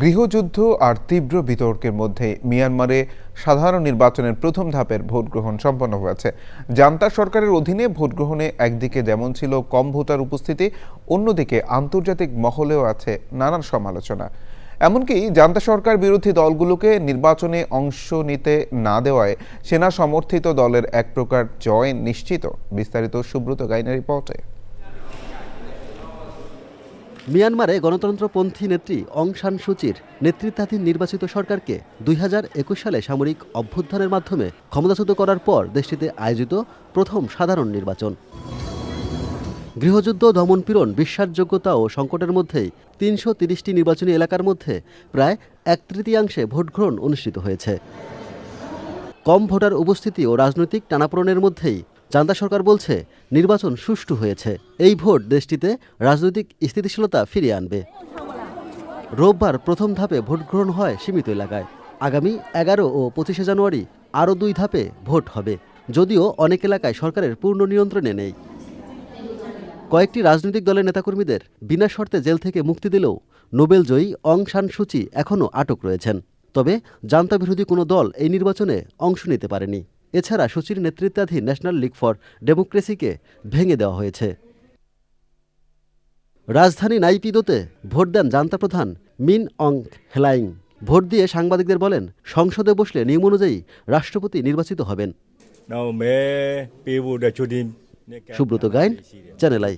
গৃহযুদ্ধ আর তীব্র বিতর্কের মধ্যে মিয়ানমারে সাধারণ নির্বাচনের প্রথম ধাপের ভোট গ্রহণ সম্পন্ন হয়েছে। জান্তা সরকারের অধীনে ভোট গ্রহণে একদিকে যেমন ছিল কম ভোটার উপস্থিতি, অন্যদিকে আন্তর্জাতিক মহলেও আছে নানান সমালোচনা। এমনকি জান্তা সরকার বিরোধী দলগুলোকে নির্বাচনে অংশ নিতে না দেওয়ায় সেনা সমর্থিত দলের এক প্রকার জয় নিশ্চিত, বিস্তারিত সুব্রত গাইনের রিপোর্টে। মিয়ানমারে গণতন্ত্রপন্থী নেত্রী অং সান সুচির নেতৃত্বাধীন নির্বাচিত সরকারকে দুই হাজার একুশ সালে সামরিক অভ্যুত্থানের মাধ্যমে ক্ষমতাচ্যুত করার পর দেশটিতে আয়োজিত প্রথম সাধারণ নির্বাচন। গৃহযুদ্ধ, দমনপীড়ন, বিশ্বাসযোগ্যতা ও সংকটের মধ্যেই তিনশো তিরিশটি নির্বাচনী এলাকার মধ্যে প্রায় এক তৃতীয়াংশে ভোটগ্রহণ অনুষ্ঠিত হয়েছে। কম ভোটার উপস্থিতি ও রাজনৈতিক টানাপোড়েনের মধ্যেই চান্দা সরকার বলছে, নির্বাচন সুষ্ঠু হয়েছে। এই ভোট দেশটিতে রাজনৈতিক স্থিতিশীলতা ফিরিয়ে আনবে। রোববার প্রথম ধাপে ভোট গ্রহণ হয় সীমিত এলাকায়। আগামী এগারো ও পঁচিশে জানুয়ারি আরও দুই ধাপে ভোট হবে। যদিও অনেক এলাকায় সরকারের পূর্ণ নিয়ন্ত্রণে নেই। কয়েকটি রাজনৈতিক দলের নেতাকর্মীদের বিনা শর্তে জেল থেকে মুক্তি দিলেও নোবেল জয়ী অং সান সুচি এখনও আটক রয়েছেন। তবে জান্তা বিরোধী কোনো দল এই নির্বাচনে অংশ নিতে পারেনি। এছাড়া সুচির নেতৃত্বাধীন ন্যাশনাল লীগ ফর ডেমোক্রেসিকে ভেঙে দেওয়া হয়েছে। রাজধানী নাইপিদোতে ভোট দেন জান্তা প্রধান মিন অং হেলাইং। ভোট দিয়ে সাংবাদিকদের বলেন সংসদে বসলে নিয়ম অনুযায়ী রাষ্ট্রপতি নির্বাচিত হবেন। Subrata Gain channel I.